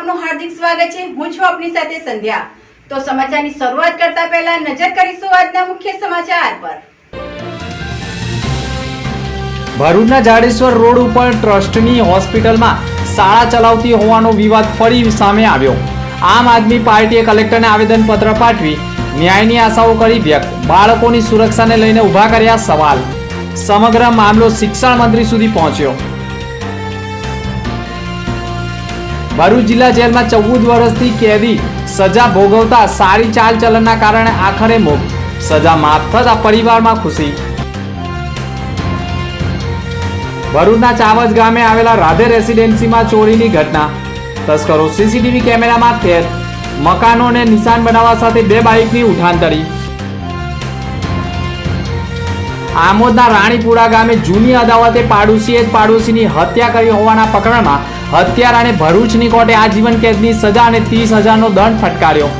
આપનું હાર્દિક સ્વાગત છે. હું છું આપની સાથે સંધ્યા. તો સમાચારની શરૂઆત કરતા પહેલા નજર કરીશું આજના મુખ્ય સમાચાર પર. ભરૂચના જાડેશ્વર રોડ ઉપર ટ્રસ્ટની હોસ્પિટલમાં શાળા ચલાવતી હોવાનો વિવાદ ફરી સામે આવ્યો. આમ આદમી પાર્ટીએ કલેક્ટરને આવેદનપત્ર પાઠવી ન્યાયની આશાઓ કરી વ્યક્ત. બાળકોની સુરક્ષાને લઈને ઊભા કર્યા સવાલ. સમગ્ર મામલો શિક્ષણ મંત્રી સુધી પહોંચ્યો. ભરૂચ જિલ્લા જેલમાં ચૌદ વર્ષથી કેદી સજા ભોગવતા સારી ચાલચલનના કારણે આખરે મોક સજા માફ થતા પરિવારમાં ખુશી. ભરૂચના ચાવજ ગામે આવેલા રાધે રેસિડેન્સીમાં ચોરીની ઘટના. તસ્કરો સીસીટીવી કેમેરામાં ફેર મકાનોને નિશાન બનાવવા સાથે બે બાઇકની ઉઠાંતરી. આમોદના રાણીપુરા ગામે જૂની અદાવતે પાડોશીએ જ પાડોશીની હત્યા કરી હોવાના પ્રકરણમાં હત્યારાને ભરૂચની કોર્ટે આજીવન કેદની સજા અને ત્રીસ હજારનો દંડ ફટકાર્યો.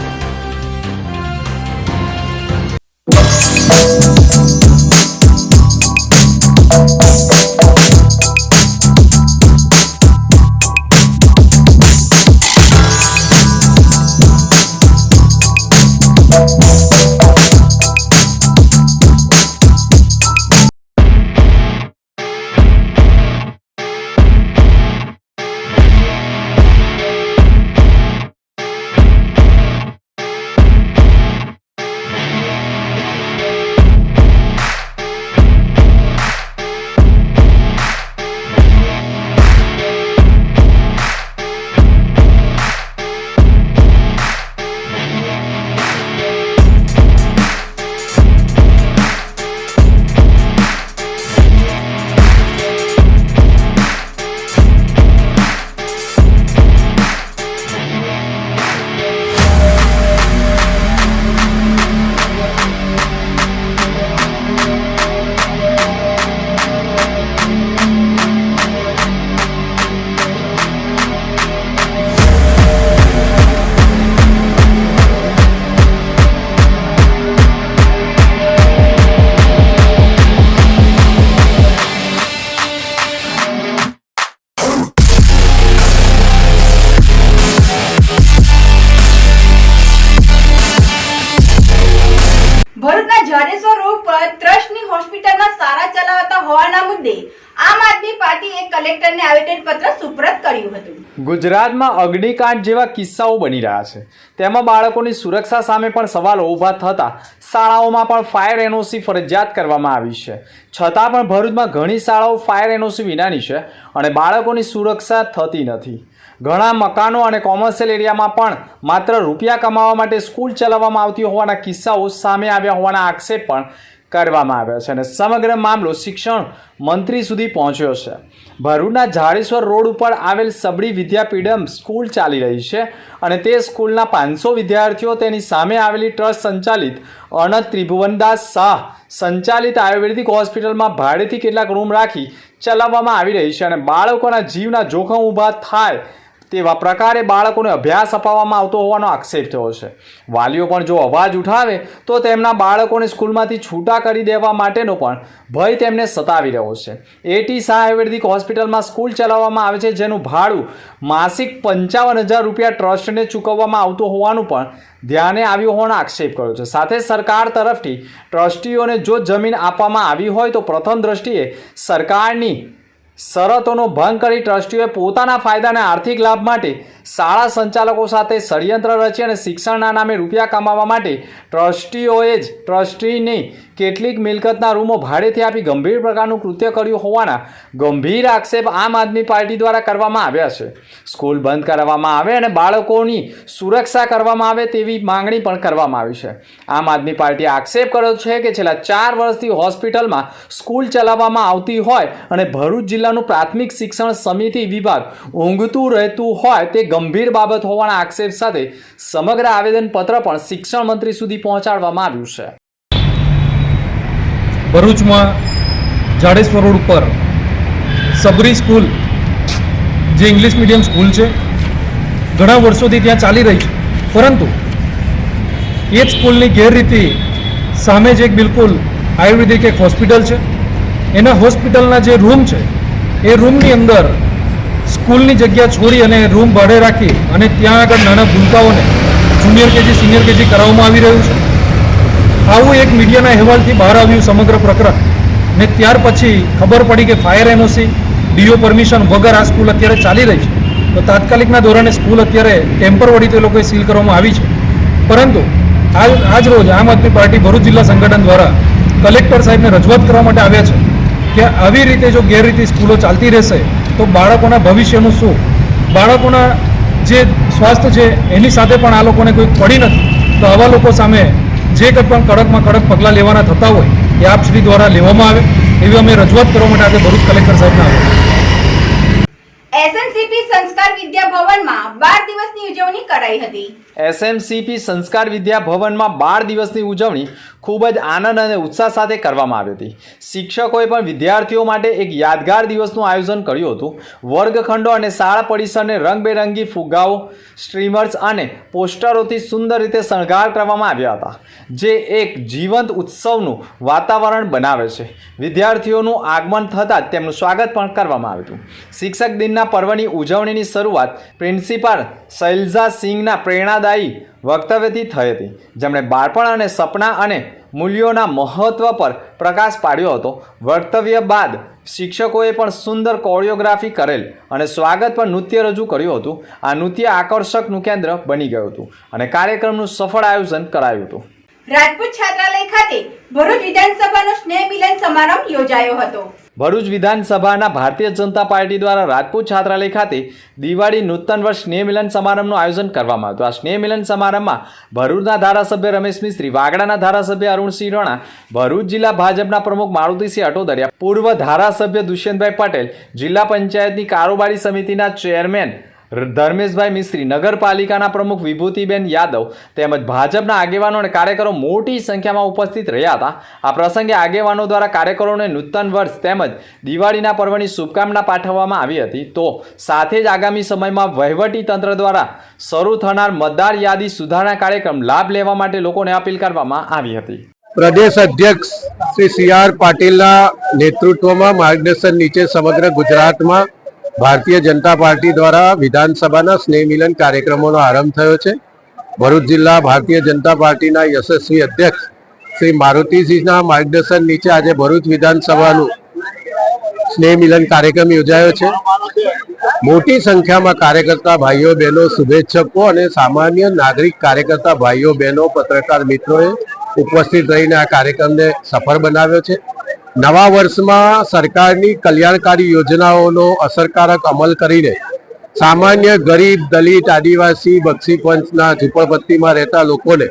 ગુજરાતમાં અગ્નિકાંડ જેવા કિસ્સાઓ બની રહ્યા છે. તેમાં બાળકોની સુરક્ષા સામે પણ સવાલો ઊભા થતા શાળાઓમાં પણ ફાયર એનઓસી ફરજિયાત કરવામાં આવી છે. છતાં પણ ભરૂચમાં ઘણી શાળાઓ ફાયર એનઓસી વિનાની છે અને બાળકોની સુરક્ષા થતી નથી. ઘણા મકાનો અને કોમર્શિયલ એરિયામાં પણ માત્ર રૂપિયા કમાવા માટે સ્કૂલ ચલાવવામાં આવતી હોવાના કિસ્સાઓ સામે આવ્યા હોવાના આક્ષેપ પણ કરવામાં આવ્યા છે અને સમગ્ર મામલો શિક્ષણ મંત્રી સુધી પહોંચ્યો છે. ભરૂચના ઝાડેશ્વર રોડ ઉપર આવેલ સબડી વિદ્યાપીઠમ સ્કૂલ ચાલી રહી છે અને તે સ્કૂલના પાંચસો વિદ્યાર્થીઓ તેની સામે આવેલી ટ્રસ્ટ સંચાલિત અનંત ત્રિભુવનદાસ શાહ સંચાલિત આયુર્વેદિક હોસ્પિટલમાં ભાડેથી કેટલાક રૂમ રાખી ચલાવવામાં આવી રહી છે અને બાળકોના જીવના જોખમ ઊભા થાય તેવા પ્રકારે બાળકોને અભ્યાસ અપાવવામાં આવતો હોવાનો આક્ષેપ થયો છે. વાલીઓ પણ જો અવાજ ઉઠાવે, તો તેમના બાળકોને સ્કૂલમાંથી છૂટા કરી દેવા માટેનો પણ ભય તેમને સતાવી રહ્યો છે. એટી શાહ આયુર્વેદિક હોસ્પિટલમાં સ્કૂલ ચલાવવામાં આવે છે, જેનું ભાડું માસિક પંચાવન હજાર રૂપિયા ટ્રસ્ટને ચૂકવવામાં આવતું હોવાનું પણ ધ્યાને આવ્યું હોવાનો આક્ષેપ કર્યો છે. સાથે સરકાર તરફથી ટ્રસ્ટીઓને જો જમીન આપવામાં આવી હોય, તો પ્રથમ દ્રષ્ટિએ સરકારની શરતોનો ભંગ કરી ટ્રસ્ટીઓએ પોતાના ફાયદાના આર્થિક લાભ માટે શાળા સંચાલકો સાથે ષડયંત્ર રચી અને શિક્ષણના નામે રૂપિયા કમાવા માટે ટ્રસ્ટીઓએ જ ટ્રસ્ટીની કેટલીક મિલકતના રૂમો ભાડેથી આપી ગંભીર પ્રકારનું કૃત્ય કર્યું હોવાના ગંભીર આક્ષેપ આમ આદમી પાર્ટી દ્વારા કરવામાં આવ્યા છે. સ્કૂલ બંધ કરવામાં આવે અને બાળકોની સુરક્ષા કરવામાં આવે તેવી માંગણી પણ કરવામાં આવી છે. આમ આદમી પાર્ટીએ આક્ષેપ કર્યો છે કે છેલ્લા ચાર વર્ષથી હોસ્પિટલમાં સ્કૂલ ચલાવવામાં આવતી હોય અને ભરૂચ જિલ્લાનું પ્રાથમિક શિક્ષણ સમિતિ વિભાગ ઊંઘતું રહેતું હોય તે ગંભીર બાબત હોવાના આક્ષેપ સાથે સમગ્ર આવેદનપત્ર પણ શિક્ષણ મંત્રી સુધી પહોંચાડવામાં આવ્યું છે. ભરૂચમાં જાડેશ્વર રોડ ઉપર સબરી સ્કૂલ, જે ઇંગ્લિશ મીડિયમ સ્કૂલ છે, ઘણા વર્ષોથી ત્યાં ચાલી રહી છે. પરંતુ એ જ સ્કૂલની ગેરરીતિ સામે જ એક બિલકુલ આયુર્વેદિક એક હોસ્પિટલ છે. એના હોસ્પિટલના જે રૂમ છે, એ રૂમની અંદર સ્કૂલની જગ્યા છોડી અને રૂમ ભાડે રાખી અને ત્યાં આગળ નાના ભૂલકાઓને જુનિયર કેજી, સિનિયર કેજી કરાવવામાં આવી રહ્યું છે. આવું એક મીડિયાના અહેવાલથી બહાર આવ્યું સમગ્ર પ્રકરણ. ને ત્યાર પછી ખબર પડી કે ફાયર એનઓસી, ડીઓ પરમિશન વગર આ સ્કૂલ અત્યારે ચાલી રહી છે. તો તાત્કાલિકના ધોરણે સ્કૂલ અત્યારે ટેમ્પર વડી તે લોકોએ સીલ કરવામાં આવી છે. પરંતુ આજ આજ રોજ આમ આદમી પાર્ટી ભરૂચ જિલ્લા સંગઠન દ્વારા કલેક્ટર સાહેબને રજૂઆત કરવા માટે આવ્યા છે કે આવી રીતે જો ગેરરીતિ સ્કૂલો ચાલતી રહેશે, તો બાળકોના ભવિષ્યનું શું? બાળકોના જે સ્વાસ્થ્ય છે, એની સાથે પણ આ લોકોને કોઈ પડી નથી. તો આવા લોકો સામે જે કંઈ પણ કડકમાં કડક પગલાં લેવાના થતા હોય, એ આપ શ્રી દ્વારા લેવામાં આવે. એવી અમે રજૂઆત કરવા માટે આજે ભરૂચ કલેક્ટર સાહેબને આવ્યા એસએનસીપી સંસ્કાર વિદ્યા ભવનમાં બાર દિવસની ઉજવણી કરાઈ હતી. એસએમસીપી સંસ્કાર વિદ્યા ભવનમાં બાળ દિવસની ઉજવણી ખૂબ જ આનંદ અને ઉત્સાહ સાથે કરવામાં આવી હતી. શિક્ષકોએ પણ વિદ્યાર્થીઓ માટે એક યાદગાર દિવસનું આયોજન કર્યું હતું. વર્ગખંડો અને શાળા પરિસરને રંગબેરંગી ફુગ્ગાઓ, સ્ટ્રીમર્સ અને પોસ્ટરોથી સુંદર રીતે શણગાર કરવામાં આવ્યા હતા, જે એક જીવંત ઉત્સવનું વાતાવરણ બનાવે છે. વિદ્યાર્થીઓનું આગમન થતાં તેમનું સ્વાગત પણ કરવામાં આવ્યું હતું. શિક્ષક દિનના પર્વની ઉજવણીની શરૂઆત પ્રિન્સિપાલ શૈલજા સિંહના પ્રેરણાદાયી વક્તવ્યથી થઈ હતી. જેમણે બાળપણ અને સપના અને મૂલ્યોના મહત્વ પર પ્રકાશ પાડ્યો હતો. વક્તવ્ય બાદ શિક્ષકોએ પણ સુંદર કોરિયોગ્રાફી કરેલ અને સ્વાગત પર નૃત્ય રજૂ કર્યું હતું. આ નૃત્ય આકર્ષકનું કેન્દ્ર બની ગયું હતું અને કાર્યક્રમનું સફળ આયોજન કરાયું હતું. રાજપૂત છાત્રાલય ખાતે ભરૂચ વિધાનસભાનો સ્નેહ મિલન સમારંભ યોજાયો હતો. ભરૂચ વિધાનસભાના ભારતીય જનતા પાર્ટી દ્વારા રાજપૂત છાત્રાલય ખાતે દિવાળી નૂતન વર્ષ સ્નેહ મિલન સમારંભનું આયોજન કરવામાં આવ્યું આ સ્નેહ મિલન સમારંભમાં ભરૂચના ધારાસભ્ય રમેશ મિસ્ત્રી વાગડાના ધારાસભ્ય અરુણસિંહ રણા, ભરૂચ જિલ્લા ભાજપના પ્રમુખ મારુતિસિંહ અટોદરિયા, પૂર્વ ધારાસભ્ય દુષ્યંતભાઈ પટેલ, જિલ્લા પંચાયતની કારોબારી સમિતિના ચેરમેન ધર્મેશભાઈ મિસ્ત્રી, નગરપાલિકાના પ્રમુખ વિભૂતિબેન યાદવ તેમજ ભાજપના આગેવાનો અને કાર્યકરો મોટી સંખ્યામાં ઉપસ્થિત રહ્યા હતા. આ પ્રસંગે આગેવાનો દ્વારા કાર્યકરોને નૂતન વર્ષ તેમજ દિવાળીના પર્વની શુભકામના પાઠવવામાં આવી હતી. તો સાથે જ આગામી સમયમાં વહીવટી તંત્ર દ્વારા શરૂ થનાર મતદાર યાદી સુધારણા કાર્યક્રમ લાભ લેવા માટે લોકોને અપીલ કરવામાં આવી હતી. પ્રદેશ અધ્યક્ષ શ્રી સી આર પાટીલના નેતૃત્વમાં માર્ગદર્શન નીચે સમગ્ર ગુજરાતમાં ભારતીય જનતા પાર્ટી દ્વારા વિધાનસભાના સ્નેહ મિલન કાર્યક્રમોનો આરંભ થયો છે. ભરૂચ જિલ્લા ભારતીય જનતા પાર્ટીના યશસ્વી અધ્યક્ષ શ્રી મારુતિસિંહના માર્ગદર્શન નીચે આજે ભરૂચ વિધાનસભાનું સ્નેહ મિલન કાર્યક્રમ યોજાયો છે. મોટી સંખ્યામાં કાર્યકર્તા ભાઈઓ, બહેનો, શુભેચ્છકો અને સામાન્ય નાગરિક કાર્યકર્તા ભાઈઓ, બહેનો, પત્રકાર મિત્રોએ ઉપસ્થિત રહીને આ કાર્યક્રમને સફળ બનાવ્યો છે. નવા વર્ષમાં સરકારની કલ્યાણકારી યોજનાઓનો અસરકારક અમલ કરીને સામાન્ય ગરીબ, દલિત, આદિવાસી, બક્ષી પંચના ઝૂંપડપટ્ટીમાં રહેતા લોકોને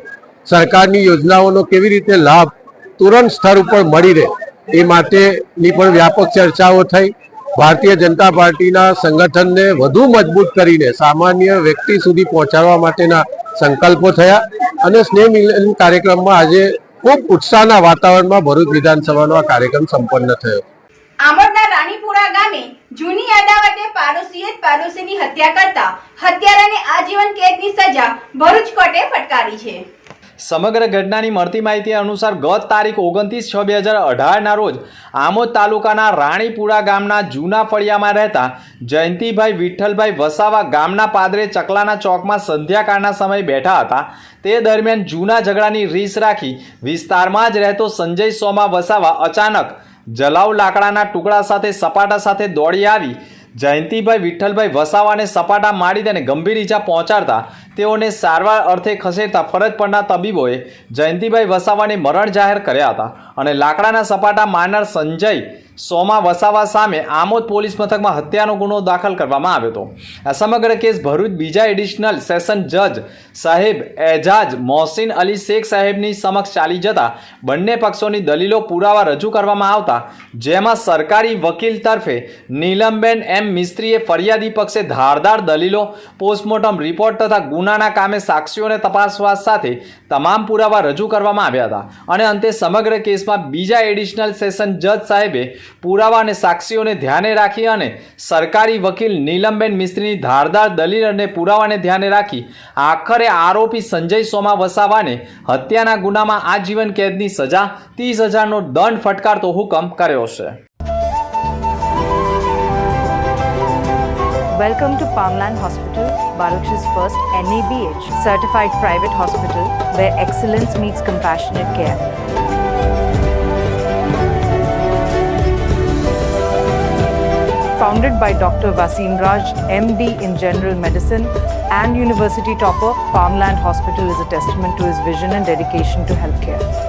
સરકારની યોજનાઓનો કેવી રીતે લાભ તુરંત સ્થળ ઉપર મળી રહે એ માટેની પણ વ્યાપક ચર્ચાઓ થઈ. ભારતીય જનતા પાર્ટીના સંગઠનને વધુ મજબૂત કરીને સામાન્ય વ્યક્તિ સુધી પહોંચાડવા માટેના સંકલ્પો થયા અને સ્નેહ મિલન કાર્યક્રમમાં આજે ખૂબ ઉત્સાહના વાતાવરણમાં ભરૂચ વિધાનસભાનો આ કાર્યક્રમ સંપન્ન થયો. આમોદના રાણીપુરા ગામે જૂની અદાવતે પાડોશીએ પાડોશીની હત્યા કરતા હત્યારાને આજીવન કેદની સજા ભરૂચ કોર્ટે ફટકારી છે. સમગ્ર ઘટનાની મળતી માહિતી અનુસાર ગત તારીખ ઓગણત્રીસ છ બે હજાર અઢારના રોજ આમોદ તાલુકાના રાણીપુરા ગામના જૂના ફળિયામાં રહેતા જયંતિભાઈ વિઠ્ઠલભાઈ વસાવા ગામના પાદરે ચકલાના ચોકમાં સંધ્યાકાળના સમયે બેઠા હતા. તે દરમિયાન જૂના ઝઘડાની રીસ રાખી વિસ્તારમાં જ રહેતો સંજય સોમા વસાવા અચાનક જલાવ લાકડાના ટુકડા સાથે સપાટા સાથે દોડી આવી. જયંતિભાઈ વિઠ્ઠલભાઈ વસાવાને સપાટા મારી તેને ગંભીર ઈજા પહોંચાડતા તેઓને સારવાર અર્થે ખસેડતા ફરજ પરના તબીબોએ જયંતિભાઈ વસાવાને મરણ જાહેર કર્યા હતા અને લાકડાના સપાટા મારનાર સંજય સોમા વસાવા સામે આમોદ પોલીસ મથકમાં હત્યાનો ગુનો દાખલ કરવામાં આવ્યો હતો. આ સમગ્ર કેસ ભરૂચ બીજા એડિશનલ સેશન જજ સાહેબ એજાજ મોહસિન અલી શેખ સાહેબની સમક્ષ ચાલી જતા બંને પક્ષોની દલીલો પુરાવા રજૂ કરવામાં આવતા, જેમાં સરકારી વકીલ તરફે નીલમબેન એમ મિસ્ત્રીએ ફરિયાદી પક્ષે ધારદાર દલીલો, પોસ્ટમોર્ટમ રિપોર્ટ તથા ગુનાના કામે સાક્ષીઓને તપાસવા સાથે તમામ પુરાવા રજૂ કરવામાં આવ્યા હતા. અને અંતે સમગ્ર કેસમાં બીજા એડિશનલ સેશન જજ સાહેબે પુરાવા અને સાક્ષીઓને ધ્યાને રાખી અને સરકારી વકીલ નીલમબેન મિસ્ત્રીની ધારદાર દલીલ અને પુરાવાને ધ્યાને રાખી આખરે આરોપી સંજય સોમા વસાવાને હત્યાના ગુનામાં આજીવન કેદની સજા ત્રીસ હજારનો દંડ ફટકારતો હુકમ કર્યો છે. Welcome to Palmland Hospital, Baruch's first NABH certified private hospital where excellence meets compassionate care. Founded by Dr. Vasim Raj, MD in General Medicine and University topper, Palmland Hospital is a testament to his vision and dedication to healthcare.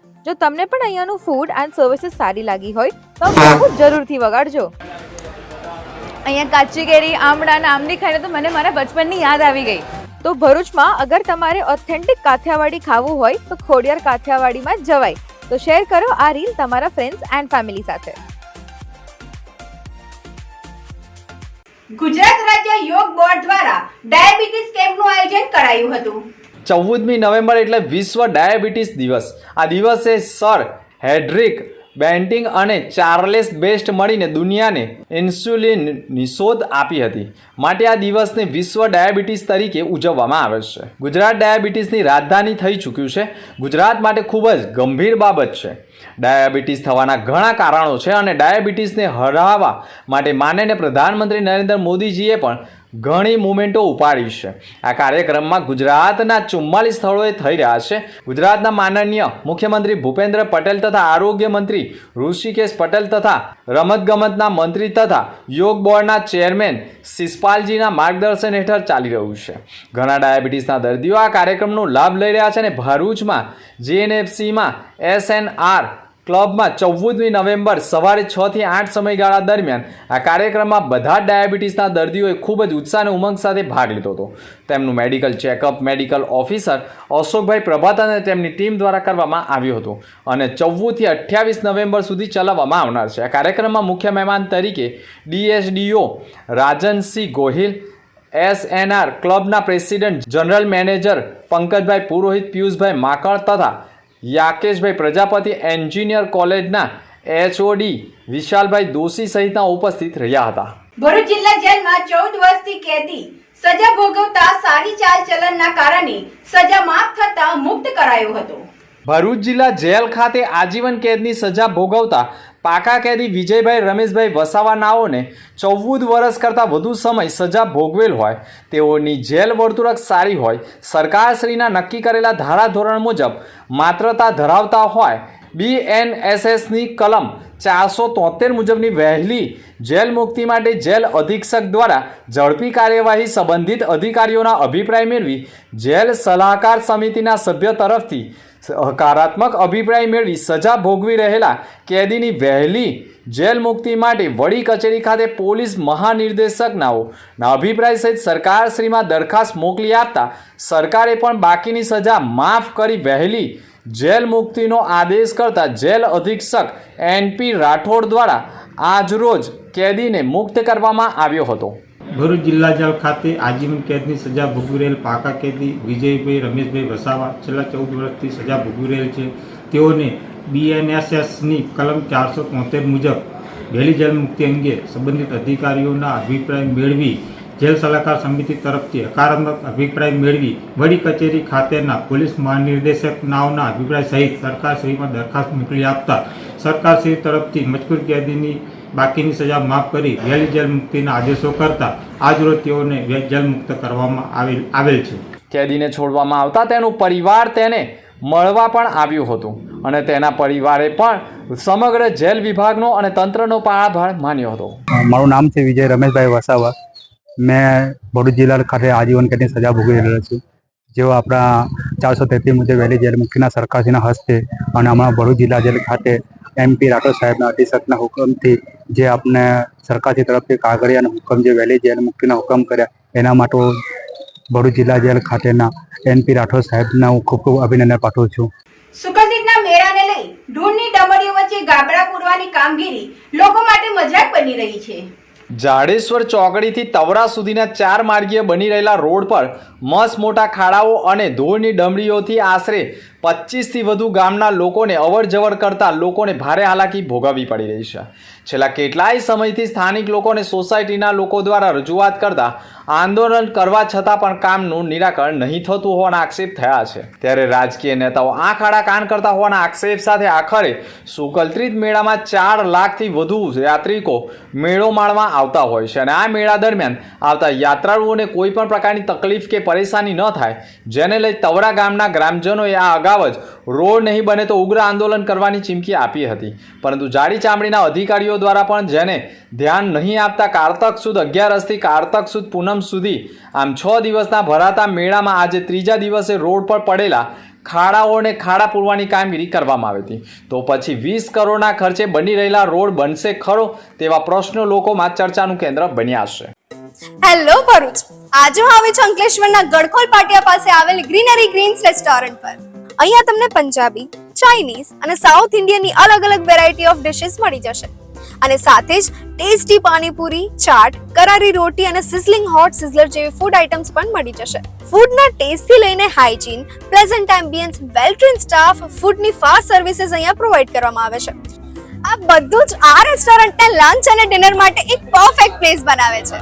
જો તમને પણ અહીંયાનું food and services સારી લાગી હોય તો બહુ જરૂરથી વગાડજો. અહીંયા કાચી કેરી આમળા અને આંબલી ખાઈને તો મને મારા બચપનની યાદ આવી ગઈ. તો ભરૂચમાં અગર તમારે ઓથેન્ટિક કાઠિયાવાડી ખાવું હોય તો ખોડિયાર કાઠિયાવાડીમાં જ જવાય. તો શેર કરો આ રીલ તમારા ફ્રેન્ડ્સ એન્ડ ફેમિલી સાથે. ગુજરાત રાજ્ય યોગ બોર્ડ દ્વારા ડાયાબિટીસ કેમ્પનું આયોજન કરાયું હતું. ચૌદમી નવેમ્બર એટલે વિશ્વ ડાયાબિટીસ દિવસ. આ દિવસે સર હેડ્રિક બેન્ટિંગ અને ચાર્લેસ બેસ્ટ મળીને દુનિયાને ઇન્સ્યુલિનની શોધ આપી હતી. માટે આ દિવસને વિશ્વ ડાયાબિટીસ તરીકે ઉજવવામાં આવે છે. ગુજરાત ડાયાબિટીસની રાજધાની થઈ ચૂક્યું છે. ગુજરાત માટે ખૂબ જ ગંભીર બાબત છે. ડાયાબિટીસ થવાના ઘણા કારણો છે અને ડાયાબિટીસને હરાવવા માટે માનનીય પ્રધાનમંત્રી નરેન્દ્ર મોદીજીએ પણ ઘણી મુમેન્ટો ઉપાડી છે. આ કાર્યક્રમમાં ગુજરાતના ચુમ્માલીસ સ્થળોએ થઈ રહ્યા છે. ગુજરાતના માનનીય મુખ્યમંત્રી ભૂપેન્દ્ર પટેલ તથા આરોગ્ય મંત્રી ઋષિકેશ પટેલ તથા રમતગમતના મંત્રી તથા યોગ બોર્ડના ચેરમેન શિષપાલજીના માર્ગદર્શન હેઠળ ચાલી રહ્યું છે. ઘણા ડાયાબિટીસના દર્દીઓ આ કાર્યક્રમનો લાભ લઈ રહ્યા છે અને ભરૂચમાં જીએનએફસીમાં એસએનઆર ક્લબમાં ચૌદમી નવેમ્બર સવારે છ થી આઠ સમયગાળા દરમિયાન આ કાર્યક્રમમાં બધા જ ડાયાબિટીસના દર્દીઓએ ખૂબ જ ઉત્સાહ અને ઉમંગ સાથે ભાગ લીધો હતો. તેમનું મેડિકલ ચેકઅપ, મેડિકલ ઓફિસર અશોકભાઈ પ્રભાત અને તેમની ટીમ દ્વારા કરવામાં આવ્યું હતું અને ચૌદથી અઠ્યાવીસ નવેમ્બર સુધી ચલાવવામાં આવનાર છે. આ કાર્યક્રમમાં મુખ્ય મહેમાન તરીકે ડીએસડીઓ રાજનસિંહ ગોહિલ, એસએનઆર ક્લબના president general manager Pankajbhai Purohit, પિયુષભાઈ માકડ તથા યાકેશભાઈ પ્રજાપતિ એન્જિનિયર કોલેજના એચઓડી વિશાલભાઈ દોશી સહિતના ઉપસ્થિત રહ્યા હતા. ભરૂચ જિલ્લા જેલમાં ચૌદ વર્ષથી કેદી સજા ભોગવતા સારી ચાલ ચલણના કારણે સજા માફ થતા મુક્ત કરાયો હતો. ભરૂચ જિલ્લા જેલ ખાતે આજીવન કેદની સજા ભોગવતા પાકા કેદી વિજયભાઈ રમેશભાઈ વસાવાનાઓને ચૌદ વર્ષ કરતાં વધુ સમય સજા ભોગવેલ હોય, તેઓની જેલ વર્તુળક સારી હોય, સરકારશ્રીના નક્કી કરેલા ધારાધોરણ મુજબ માત્રતા ધરાવતા હોય, બીએનએસએસની કલમ ચારસો તોતેર મુજબની વહેલી જેલ મુક્તિ માટે જેલ અધિક્ષક દ્વારા ઝડપી કાર્યવાહી સંબંધિત અધિકારીઓના અભિપ્રાય મેળવી જેલ સલાહકાર સમિતિના સભ્ય તરફથી હકારાત્મક અભિપ્રાય મેળવી સજા ભોગવી રહેલા કેદીની વહેલી જેલ મુક્તિ માટે વડી કચેરી ખાતે પોલીસ મહાનિર્દેશકનાઓ ના અભિપ્રાય સહિત સરકારશ્રીમાં દરખાસ્ત મોકલી આપતા સરકારે પણ બાકીની સજા માફ કરી વહેલી જેલ મુક્તિનો આદેશ કરતા જેલ અધિક્ષક એનપી રાઠોડ દ્વારા આજરોજ કેદીને મુક્ત કરવામાં આવ્યો હતો. ભરૂચ જિલ્લા જેલ ખાતે આજીવન કેદની સજા ભોગવી રહેલ પાકા કેદી વિજયભાઈ, રમેશભાઈ વસાવા છેલ્લા ચૌદ વર્ષથી સજા ભોગવી રહેલ છે. તેઓને બીએનએસએસની કલમ ચારસો તોતેર મુજબ વહેલી જેલ મુક્તિ અંગે સંબંધિત અધિકારીઓના અભિપ્રાય મેળવી જેલ સલાહકાર સમિતિ તરફથી હકારાત્મક અભિપ્રાય મેળવી વડી કચેરી ખાતેના પોલીસ મહાનિર્દેશક નાઓના અભિપ્રાય સહિત સરકારશ્રીમાં દરખાસ્ત મોકલી આપતા સરકારશ્રી તરફથી મજકૂર કેદીની બાકીની સજા માફ કરી વહેલી જેલ મુક્તિના આદેશો કરતા આજરોજ તેઓને જેલ મુક્ત કરવામાં આવેલ આવેલ છે. કેદીને છોડવામાં આવતા તેનું પરિવાર તેને મળવા પણ આવ્યું હતું અને તેના પરિવારે પણ સમગ્ર જેલ વિભાગનો અને તંત્રનો આભાર માન્યો હતો. મારું નામ છે વિજય રમેશભાઈ વસાવા. મેં ભરૂચ જિલ્લા ખાતે આજીવન કેદની સજા ભોગવી રહ્યો છું. જેઓ આપણા ચારસો તેત્રીસ મુજબ વહેલી જેલ મુક્તિના સરકારશ્રીના હસ્તે અને હમણાં ભરૂચ જિલ્લા જેલ ખાતે એમપી રાઠોડ સાહેબના અધિક્ષકના હુકમથી જે આપને સરકારશ્રી તરફથી કાગળિયા અને હુકમ જે વહેલી જેલ મુક્તિના હુકમ કર્યા એના માટે હું ભરૂચ જિલ્લા જેલ ખાતેના એનપી રાઠોડ સાહેબના હું ખૂબ ખૂબ અભિનંદન પાઠવું છું. સુગંધિતના મેળાને લઈ ઢૂંઢની ડમરીઓ વચ્ચે ગાબડા પૂરવાની કામગીરી લોકો માટે મજાક બની રહી છે. જાડેશ્વર ચોકડીથી તવરા સુધીના ચાર માર્ગીય બની રહેલા રોડ પર મસ્ત મોટા ખાડાઓ અને ધૂળની ડમરીઓથી આશરે પચીસથી વધુ ગામના લોકોને અવર જવર કરતા લોકોને ભારે હાલાકી ભોગવવી પડી રહી છે. છેલ્લા કેટલાય સમયથી સ્થાનિક લોકોને સોસાયટીના લોકો દ્વારા રજૂઆત કરતા આંદોલન કરવા છતાં પણ કામનું નિરાકરણ નહીં થતું હોવાના આક્ષેપ થયા છે. ત્યારે રાજકીય નેતાઓ આંખ આડા કાન કરતા હોવાના આક્ષેપ સાથે આખરે સુકલત્રિત મેળામાં ચાર લાખથી વધુ યાત્રિકો મેળો માણવા આવતા હોય છે અને આ મેળા દરમિયાન આવતા યાત્રાળુઓને કોઈ પણ પ્રકારની તકલીફ કે પરેશાની ન થાય, જેને લઈ તવડા ગામના ગ્રામજનોએ આ અગાઉ જ રોડ નહીં બને તો ઉગ્ર આંદોલન કરવાની ચીમકી આપી હતી. પરંતુ જાડી ચામડીના અધિકારીઓ દ્વારા પણ જેને ધ્યાન નહીં આપતા કારતક સુદ અગિયારસથી કારતક સુદ પૂનમ સુધી આમ છ દિવસના ભરાતા મેળામાં આજે ત્રીજા દિવસે રોડ પર પડેલા ખાડાઓને ખાડા પૂરવાની કામગીરી કરવામાં આવી હતી. તો પછી વીસ કરોડના ખર્ચે બની રહેલા રોડ બનશે ખરો તેવા પ્રશ્નો લોકોમાં ચર્ચાનું કેન્દ્ર બન્યા છે. હેલો ભરૂચ. આજે હું આવી છું અંકલેશ્વરના ગડખોલ પાટિયા પાસે આવેલ ગ્રીનરી ગ્રીન્સ રેસ્ટોરન્ટ પર. અહીંયા તમને પંજાબી, ચાઇનીઝ અને સાઉથ ઇન્ડિયનની અલગ અલગ વેરાયટી ઓફ ડિશિસ મળી જશે. અને સાથે જ ટેસ્ટી પાણીપુરી, ચાટ, કરારી રોટી અને સિઝલિંગ હોટ સિઝલર જેવી ફૂડ આઇટમ્સ પણ મળી જશે. ફૂડના ટેસ્ટથી લઈને hygiene pleasant ambience well train staff ફૂડની fast services અહીંયા પ્રોવાઈડ કરવામાં આવે છે. આ બધું જ આ રેસ્ટોરન્ટને લંચ અને ડિનર માટે એક પરફેક્ટ પ્લેસ બનાવે છે.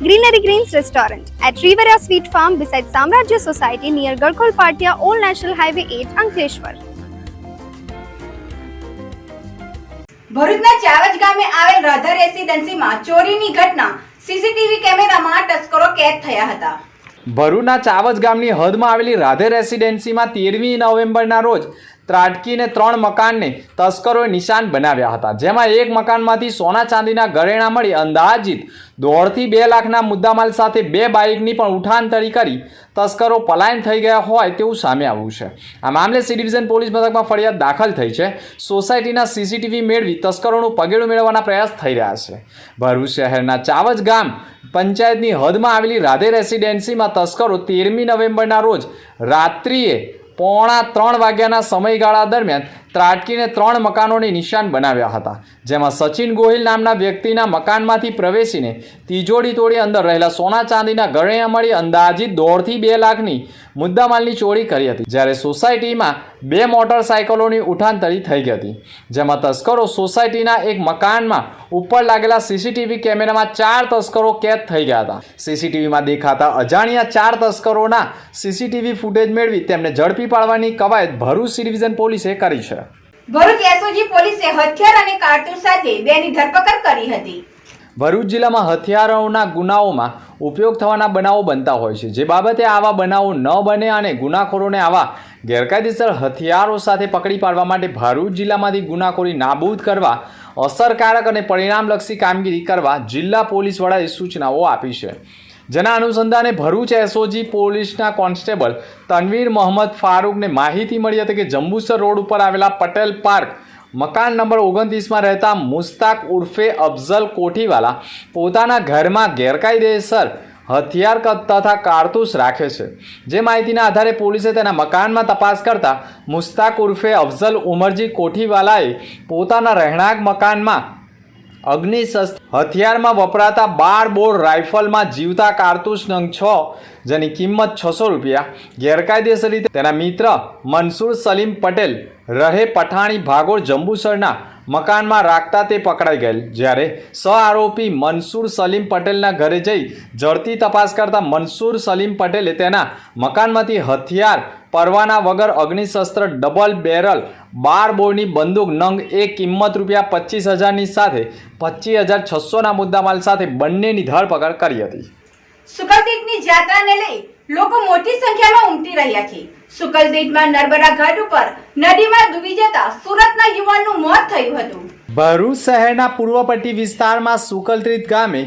Greenery Greens Restaurant at Rivera Sweet Farm beside Samrajya Society near Garkol Patia, Old National Highway 8, Ankleshwar. ભરૂચના ચાવજ ગામે આવેલ રાધા રેસીડેન્સીમાં ચોરીની ઘટના સીસીટીવી કેમેરામાં તસ્કરો કેદ થયા હતા ભરૂચના ચાવજ ગામની હદમાં આવેલી રાધે રેસિડેન્સીમાં તેરમી નવેમ્બરના રોજ ત્રાટકીને ત્રણ મકાનને તસ્કરોએ નિશાન બનાવ્યા હતા, જેમાં એક મકાનમાંથી સોના ચાંદીના ઘરેણાં મળી અંદાજિત દોઢથી બે લાખના મુદ્દામાલ સાથે બે બાઇકની પણ ઉઠાંતરી કરી તસ્કરો પલાયન થઈ ગયા હોય તેવું સામે આવ્યું છે. આ મામલે સી ડિવિઝન પોલીસ મથકમાં ફરિયાદ દાખલ થઈ છે. સોસાયટીના સીસીટીવી મેળવી તસ્કરોનું પગેડું મેળવવાના પ્રયાસ થઈ રહ્યા છે. ભરૂચ શહેરના ચાવજ ગામ પંચાયતની હદમાં આવેલી રાધે રેસિડેન્સીમાં તસ્કરો તેરમી નવેમ્બરના રોજ રાત્રિએ પોણા ત્રણ વાગ્યાના સમયગાળા દરમિયાન ત્રાટકીને ત્રણ મકાનોની નિશાન બનાવ્યા હતા, જેમાં સચિન ગોહિલ નામના વ્યક્તિના મકાનમાંથી પ્રવેશીને તિજોડી તોડી અંદર રહેલા સોના ચાંદીના ગળે મળી અંદાજિત દોઢથી બે લાખની મુદ્દામાલની ચોરી કરી હતી, જ્યારે સોસાયટીમાં બે મોટરસાયકલોની ઉઠાંતરી થઈ ગઈ હતી, જેમાં તસ્કરો સોસાયટીના એક મકાનમાં ઉપર લાગેલા સીસીટીવી કેમેરામાં ચાર તસ્કરો કેદ થઈ ગયા હતા. સીસીટીવીમાં દેખાતા અજાણ્યા ચાર તસ્કરોના સીસીટીવી ફૂટેજ મેળવી તેમને ઝડપી પાડવાની કવાયત ભરૂચ ડિવિઝન પોલીસે કરી છે. ભરૂચ એસઓજી પોલીસે હથિયાર અને કારતૂસ સાથે બેની ધરપકડ કરી હતી. ભરૂચ જિલ્લામાં હથિયારોના ગુનાઓમાં ઉપયોગ થવાના બનાવો બનતા હોય છે. જે બાબતે આવા બનાવો ન બને અને ગુનાખોરોને આવા ગેરકાયદેસર હથિયારો સાથે પકડી પાડવા માટે ભરૂચ જિલ્લામાંથી ગુનાખોરી નાબૂદ કરવા, અસરકારક અને પરિણામલક્ષી કામગીરી કરવા જિલ્લા પોલીસ વડાએ સૂચનાઓ આપી છે. જેના અનુસંધાને ભરૂચ એસઓજી પોલીસના કોન્સ્ટેબલ તનવીર મોહમ્મદ ફારૂકને માહિતી મળી હતી કે જંબુસર રોડ ઉપર આવેલા પટેલ પાર્ક મકાન નંબર ઓગણત્રીસમાં રહેતા મુસ્તાક ઉર્ફે અફઝલ કોઠીવાલા પોતાના ઘરમાં ગેરકાયદેસર હથિયાર તથા કારતૂસ રાખે છે. જે માહિતીના આધારે પોલીસે તેના મકાનમાં તપાસ કરતા મુસ્તાક ઉર્ફે અફઝલ ઉમરજી કોઠીવાલાએ પોતાના રહેણાંક મકાનમાં અગ્નિશસ્ત્ર હથિયારમાં વપરાતા બાર બોર રાઇફલમાં જીવતા કારતૂસ નંગ છ. જેની કિંમત છસો રૂપિયા. ગેરકાયદેસર રીતે તેના મિત્ર મનસુર સલીમ પટેલ રહે પઠાણી ભાગોળ જંબુસરના મકાનમાં રાખતા તે પકડાઈ ગયેલ. જ્યારે સ આરોપી મનસુર સલીમ પટેલના ઘરે જઈ ઝડપી તપાસ કરતા મનસુર સલીમ પટેલે તેના મકાનમાંથી હથિયાર, પરવાના વગર અગ્નિશસ્ત્ર, ડબલ બેરલ, બાર બોરની બંદૂક, નંગ એ કિંમત રૂપિયા પચીસ હજારની સાથે પચીસ હજાર છસોના મુદ્દામાલ સાથે બંનેની ધરપકડ કરી હતી. સુકલતીર્થની જાત્રાને લઈ લોકો મોટી સંખ્યામાં ઉમટી રહ્યા છે. સુકલતીર્થમાં નર્મદા ઘાટ ઉપર નદીમાં ડૂબી જતા સુરતના યુવાનનું મોત થયું હતું. ભરૂચ શહેરના પૂર્વપટ્ટી વિસ્તારમાં સુકલત્રીત ગામે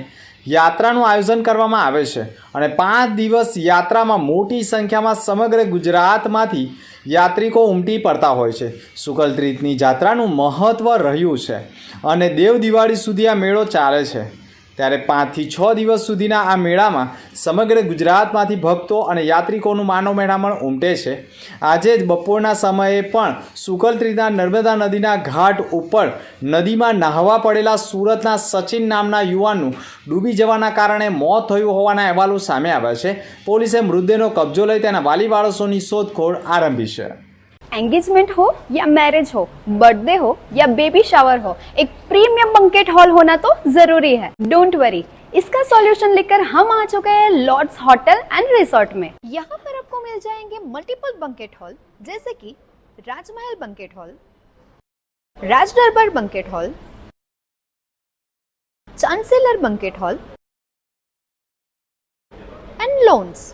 યાત્રાનું આયોજન કરવામાં આવે છે અને પાંચ દિવસ યાત્રામાં મોટી સંખ્યામાં સમગ્ર ગુજરાતમાંથી યાત્રિકો ઉમટી પડતા હોય છે. સુકલત્રીતની જાત્રાનું મહત્ત્વ રહ્યું છે અને દેવ દિવાળી સુધી આ મેળો ચાલે છે. ત્યારે પાંચથી છ દિવસ સુધીના આ મેળામાં સમગ્ર ગુજરાતમાંથી ભક્તો અને યાત્રિકોનું માનવ મેળામણ ઉમટે છે. આજે જ બપોરના સમયે પણ સુકલત્રીના નર્મદા નદીના ઘાટ ઉપર નદીમાં નાહવા પડેલા સુરતના સચિન નામના યુવાનનું ડૂબી જવાના કારણે મોત થયું હોવાના અહેવાલો સામે આવ્યા છે. પોલીસે મૃતદેહનો કબજો લઈ તેના વાલી વારસોની શોધખોળ આરંભી છે. एंगेजमेंट हो या मैरिज हो बर्थडे हो या बेबी शावर हो, एक प्रीमियम बंकेट हॉल होना तो ज़रूरी है। डोंट वरी इसका सॉल्यूशन लेकर हम आ चुके हैं लॉर्ड्स होटल एंड रिसोर्ट में। यहाँ पर आपको मिल जाएँगे मल्टीपल बंकेट हॉल जैसे कि राजमहल banquet hall Raj Darbar banquet hall chancellor banquet hall and lawns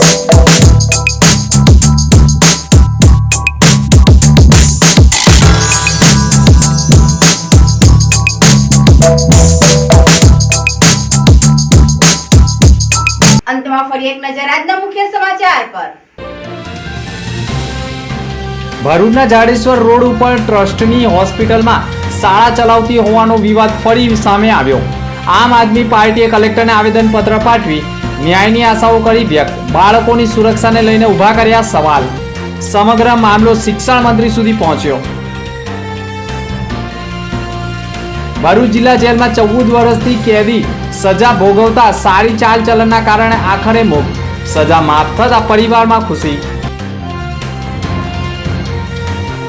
અંતમાં ફરી એક નજર આજના મુખ્ય સમાચાર પર. ભરૂચના જાડેશ્વર રોડ ઉપર ટ્રસ્ટની હોસ્પિટલમાં શાળા ચલાવતી હોવાનો વિવાદ ફરી સામે આવ્યો. આમ આદમી પાર્ટીએ કલેક્ટરને આવેદનપત્ર પાઠવી ન્યાયની આશાઓ કરી વ્યક્ત. બાળકોની સુરક્ષાને લઈને ઊભા કર્યા સવાલ. સમગ્ર મામલો શિક્ષણ મંત્રી સુધી પહોંચ્યો. ભરૂચ જિલ્લા જેલમાં ચૌદ વર્ષથી કેદી સજા ભોગવતા સારી ચાલચલનના કારણે આખરે મુક્ત સજા માફ થતા પરિવારમાં ખુશી.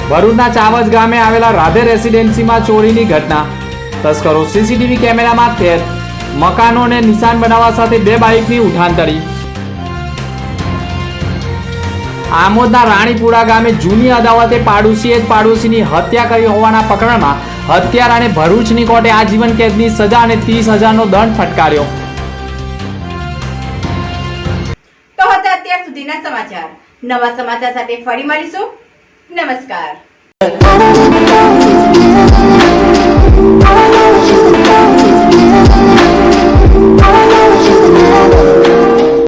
ભરૂચના ચાવજ ગામે આવેલા રાધે રેસિડેન્સીમાં ચોરીની ઘટના. તસ્કરો સીસીટીવી કેમેરામાં ફેર મકાનોને નિશાન બનાવવા સાથે બે બાઇકની ઉઠાંતરી આમોદના રાણીપુરા ગામે જૂની અદાવતે પાડોશીએ જ પાડોશીની હત્યા કરી હોવાના પ્રકરણમાં હત્યારાને ભરૂચની કોર્ટે આજીવન કેદની સજા અને ત્રીસ હજારનો દંડ ફટકાર્યો. તો હતા અત્યાર સુધીના સમાચાર. નવા સમાચાર સાથે ફરી મળીશું. નમસ્કાર.